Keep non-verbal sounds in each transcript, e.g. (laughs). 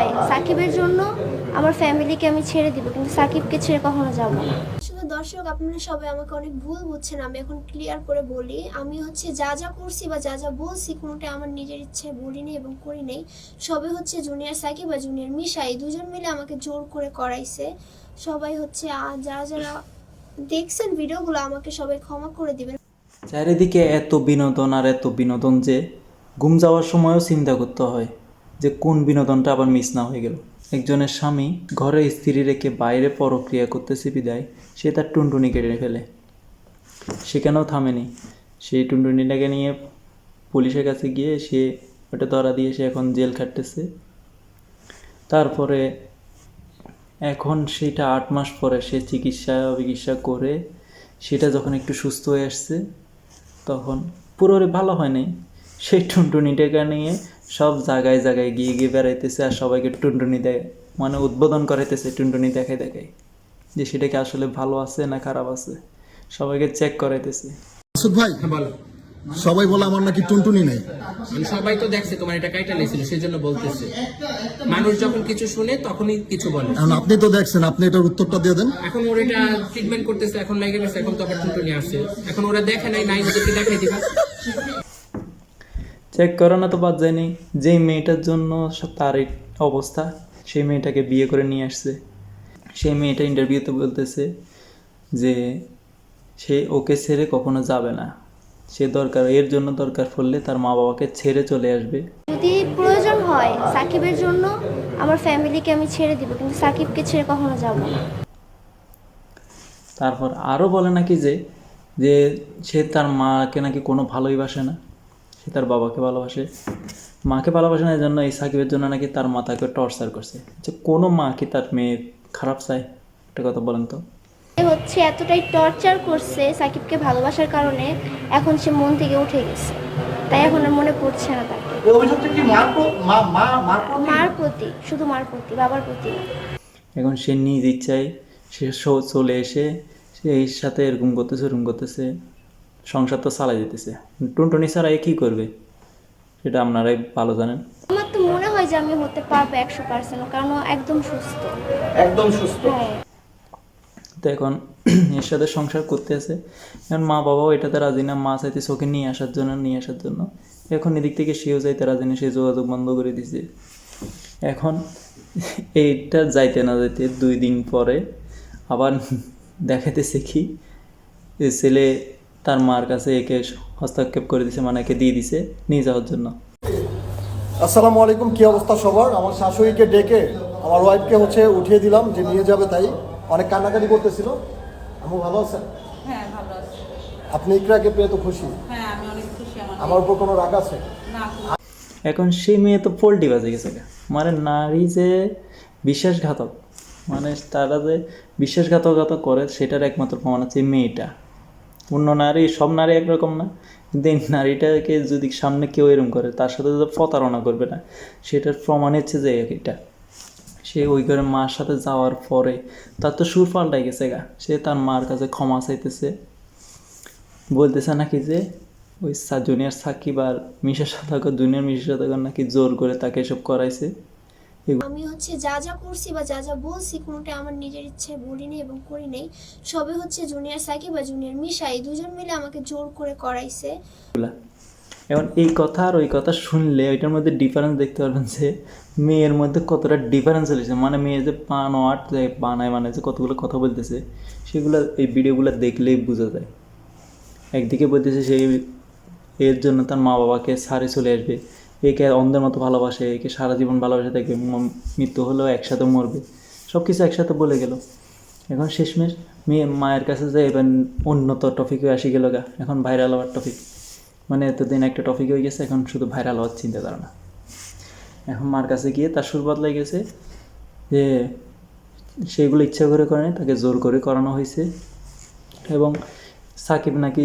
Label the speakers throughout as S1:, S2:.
S1: হয়। সাকিবের জন্য আমার ফ্যামিলিকে আমি ছেড়ে দিব কিন্তু সাকিবকে ছেড়ে কখনো যাব না।
S2: আসলে দর্শক আপনারা সবাই আমাকে অনেক ভুল বুঝছেন আমি এখন ক্লিয়ার করে বলি। আমি হচ্ছে যা যা করছি বা যা যা বলছি কোনোটাই আমার নিজের ইচ্ছায় বলিনি এবং করি নাই। সবে হচ্ছে জুনিয়র সাকিব বা জুনিয়র মিশা এই দুজন মিলে আমাকে জোর করে করাইছে। সবাই হচ্ছে যারা যারা দেখছেন ভিডিওগুলো আমাকে সবাই ক্ষমা করে দিবেন।
S3: চারিদিকে এত বিনোদন আর এত বিনোদন যে ঘুম যাওয়ার সময়ও চিন্তা করতে হয়। যে কোন বিনোদনটা আবার মিস না হয়ে গেল। একজনের স্বামী ঘরে স্ত্রী রেখে বাইরে পরক্রিয়া করতে করতেছে বিদায়, সে তার টুনটুনি কেটে ফেলে। সেখানেও থামেনি? সেই টুনটুনিটাকে নিয়ে পুলিশের কাছে গিয়ে সে ওটা ধরা দিয়ে সে এখন জেল খাটতেছে। তারপরে এখন সেটা আট মাস পরে সে চিকিৎসা বিকিৎসা করে, সেটা যখন একটু সুস্থ হয়ে আসছে, তখন পুরোপুরি ভালো হয়নি সেই টুনটুনিটাকে নিয়ে সব জায়গায় জায়গায় গিয়ে গিয়ে বেড়াইতেছে আর সবাইকে টুনটুনি দেয় মানে উদ্বোধন করাইতেছে টুনটুনি দেখায় দেখায়। যে সেটাকে আসলে ভালো আছে না খারাপ আছে? সবাইকে চেক করাইতেছে।
S4: মাসুদ ভাই
S5: হ্যাঁ, বলো
S4: সবাই বলে আমার নাকি টুনটুনি নেই।
S5: মানে সবাই তো দেখছে তোমার এটা কাইটা লেগেছিল সেই জন্য বলতেছে। মানুষ যখন কিছু শুনে তখনই কিছু বলে।
S4: এখন আপনি তো দেখছেন আপনি এটার উত্তরটা দিয়ে দেন।
S5: এখন ওরা এটা ট্রিটমেন্ট করতেছে এখন লেগে গেছে এখন তো আবার টুনটুনি আসছে। এখন ওরা দেখে নাই নাই ওদেরকে দেখাই দিবা।
S3: চেক করানো তো বাদ যায়নি যেই মেয়েটার জন্য তার অবস্থা সেই মেয়েটাকে বিয়ে করে নিয়ে আসছে। সেই মেয়েটা ইন্টারভিউতে বলতেছে যে সে ওকে ছেড়ে কখনো যাবে না। সে দরকার এর জন্য দরকার পড়লে তার মা বাবাকে ছেড়ে চলে আসবে।
S1: যদি প্রয়োজন হয় সাকিবের জন্য আমার ফ্যামিলিকে আমি ছেড়ে দিব কিন্তু সাকিবকে ছেড়ে কখনো যাব না।
S3: তারপর আরও বলে নাকি যে যে সে তার মাকে নাকি কোনো ভালোই বাসে না। সে তার বাবাকে ভালোবাসে। মাকে ভালোবাসে না এই জন্য এই সাকিবের জন্য নাকি তার মা তাকে টর্চার করছে। আচ্ছা কোনো মা কি তার মেয়ে খারাপ চায়। একটা কথা বলেন তো।
S1: হচ্ছে এতটাই টর্চার করছে সাকিবকে ভালোবাসার কারণে এখন সে মন থেকে উঠে গেছে। তাই এখন আর মনে পড়ছে না তাকে।
S6: এই অভিযোগটা কি মার মা মা মার প্রতি?
S1: শুধু মার প্রতি বাবার প্রতি না।
S3: এখন সে নিজ ইচ্ছায় সে স- চলে এসে সে এর সাথে এরকম করতেছে এরকম করতেছে। সংসার তো চালাই যেতেছে টুনটুনি ছাড়া এ কী করবে? সেটা আপনারাই ভালো জানেন।
S1: আমার তো মনে হয় যে আমি হতে পারব একশো পার্সেন্ট কারণ একদম সুস্থ।
S6: একদম সুস্থ।
S1: হ্যাঁ।
S3: তো এখন (clears throat) এর সাথে সংসার করতে আছে। এখন মা বাবাও এটাতে রাজি না মা চাইতেছে ওকে নিয়ে আসার জন্য নিয়ে আসার জন্য। এখন এদিক থেকে সেও যাইতে রাজি না সে যোগাযোগ বন্ধ করে দিছে। এখন (laughs) এইটা যাইতে না যাইতে দুই দিন পরে আবার (laughs) দেখাইতেছে কি যে ছেলে তার মার কাছে একে হস্তক্ষেপ করে দিছে মানে একে দিয়ে দিছে নিয়ে যাওয়ার জন্য।
S4: আসসালামু আলাইকুম কি অবস্থা সবার? আমার শাশুড়িকে ডেকে আমার ওয়াইফকে হচ্ছে উঠিয়ে দিলাম যে নিয়ে যাবে তাই। অনেক কান্নাকাটি করতেছিল। আমি ভালো আছেন?
S7: হ্যাঁ ভালো আছি।
S4: আপনি ইকরাকে পেয়ে তো খুশি।
S7: হ্যাঁ আমি অনেক খুশি আমার
S4: আমার উপর কোনো রাগ আছে?
S7: না
S3: এখন সেই মেয়ে তো পোল্টি বাজে গেছে মানে নারী যে বিশ্বাসঘাতক মানে তারা যে বিশ্বাসঘাতকতা করে সেটার একমাত্র প্রমাণ হচ্ছে মেয়েটা। অন্য নারী, সব নারী একরকম না। এই নারীটাকে যদি সামনে কেউ এরম করে, তার সাথে তো প্রতারণা করবে না। সেটার প্রমাণ হচ্ছে যে এটা। সে ওই ঘরে মার সাথে যাওয়ার পরে তার তো সুর পাল্টাই গেছে গা। সে তার মার কাছে ক্ষমা চাইতেছে। বলতেছে নাকি যে, ওই জুনিয়র সাকিব আর মিশা সাদাকর জুনিয়র মিশা সাদাকর নাকি জোর করে তাকে এসব করাইছে।
S2: আমি হচ্ছে যা যা করছি বা যা যা বলছি কোনোটাই আমার নিজের ইচ্ছায় বলিনি এবং করি নাই। সবে হচ্ছে জুনিয়র সাকিব বা জুনিয়র মিশা এই দুজন মিলে আমাকে জোর করে করাইছে।
S3: এখন এই কথা আর ওই কথা শুনলে ওইটার মধ্যে ডিফারেন্স দেখতে পারবেন যে মেয়ের মধ্যে কতটা ডিফারেন্স চলেছে মানে মেয়ে যে পান আর্ট বানায় মানে যে কতগুলো কথা বলতেছে সেগুলো এই ভিডিওগুলো দেখলেই বোঝা যায়। একদিকে বলতেছে সেই এর জন্য তার মা বাবাকে সারে চলে আসবে একে অন্ধের মতো ভালোবাসে, একে সারা জীবন ভালোবাসে থাকবে মৃত্যু হলেও একসাথে মরবে। সব কিছু একসাথে বলে গেল। এখন শেষমেশ মেয়ে মায়ের কাছে যে এবার উন্নত টপিকে আসি গেল গা। এখন ভাইরাল হওয়ার টপিক মানে এতদিন একটা টপিক হয়ে গেছে, এখন শুধু ভাইরাল হওয়ার চিন্তা ধারণা এখন মার কাছে গিয়ে তার সুর বদলাই গেছে যে সেগুলো ইচ্ছা করে করে তাকে জোর করে করানো হয়েছে। এবং সাকিব নাকি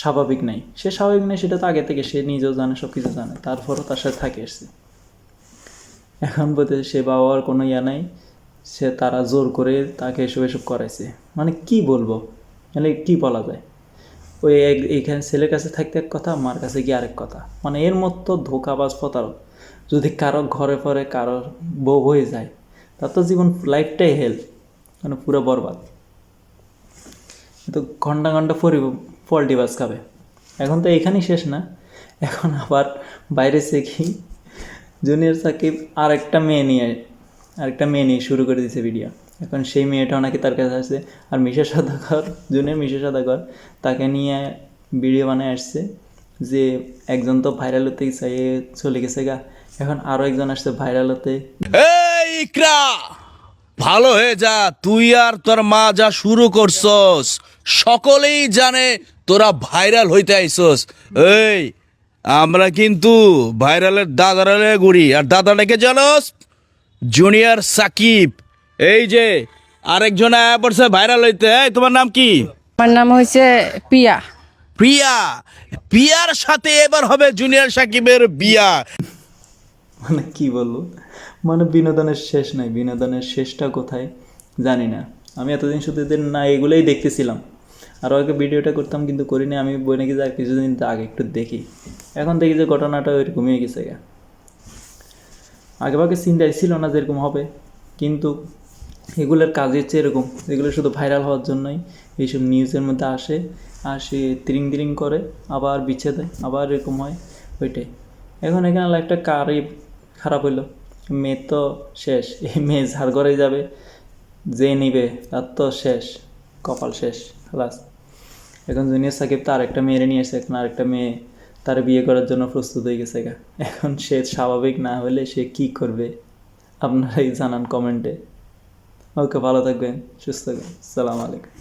S3: স্বাভাবিক নাই। সে স্বাভাবিক নেই সেটা তো আগে থেকে, সে নিজেও জানে সব কিছু জানে। তারপরও তার সাথে থাকে এসছে। এখন বলতে সে বাবার কোনো ইয়া নাই, সে তারা জোর করে তাকে এসব এসব করাইছে। মানে কি বলব? মানে কি বলা যায়? ওই এইখানে ছেলের কাছে থাকতে এক কথা, মার কাছে গিয়ে আরেক কথা। মানে এর মতো ধোকাবাজ প্রতারক যদি কারও ঘরে পরে কারও বউ হয়ে যায়, তার তো জীবন লাইফটাই হেল মানে পুরো বরবাদ। তো ঘণ্টা ঘণ্টা পরি পোল্ট্রি বাস খাবে। এখন তো এখানেই শেষ না। এখন আবার বাইরে কি জুনিয়র সাকিব আরেকটা মেয়ে নিয়ে, আরেকটা মেয়ে নিয়ে শুরু করে দিয়েছে ভিডিও এখন সেই মেয়েটাও নাকি তার কাছে আসছে। আর মিশা সদাকর জুনিয়র মিশা সদাকর তাকে নিয়ে ভিডিও বানায় আসছে যে একজন তো ভাইরাল হতে এ চলে গেছে গা। এখন আরও একজন আসছে ভাইরাল হতে।
S8: ভালো হয়ে যা তুই আর তোর মা যা শুরু করছস সকলেই জানে তোরা ভাইরাল হইতে আইসস এই আমরা কিন্তু ভাইরালের দাদারালে গুড়ি আর দাদা দাদাটাকে জানোস? জুনিয়র সাকিব। এই যে আরেকজন আয়া পড়ছে ভাইরাল হইতে। এই তোমার নাম কি?
S7: আমার নাম হয়েছে পিয়া
S8: প্রিয়া প্রিয়ার সাথে এবার হবে জুনিয়র সাকিবের বিয়া।
S3: মানে কি বলব মানে বিনোদনের শেষ নাই। বিনোদনের শেষটা কোথায় জানি না। আমি এতদিন শুধু এদের না, এগুলোই দেখতেছিলাম। আর আগে ভিডিওটা করতাম কিন্তু করিনি, আমি বই নাকি যা কিছুদিন আগে একটু দেখি। এখন দেখি যে ঘটনাটা ওইরকমই গেছে গা। আগে ভাগে চিন্তায় ছিল না যে এরকম হবে, কিন্তু এগুলোর কাজ হচ্ছে এরকম। এগুলো শুধু ভাইরাল হওয়ার জন্যই এইসব নিউজের মধ্যে আসে আর সে তিরিং তিরিং করে, আবার বিচ্ছে দেয় আবার এরকম হয়, ওইটাই। এখন এখানে লাইফটা কারই খারাপ হইল। মেয়ে তো শেষ, এই মেয়ে ঝাড় ঘরে যাবে, যে নিবে তার তো শেষ, কপাল শেষ খালাস এখন জুনিয়র সাকিব তো আরেকটা মেয়েরে নিয়ে এসে এখন আরেকটা মেয়ে তার বিয়ে করার জন্য প্রস্তুত হয়ে গেছে গা। এখন সে স্বাভাবিক না হলে সে কি করবে? আপনারাই জানান কমেন্টে ওকে, ভালো থাকবেন, সুস্থ থাকবেন। সালাম আলাইকুম।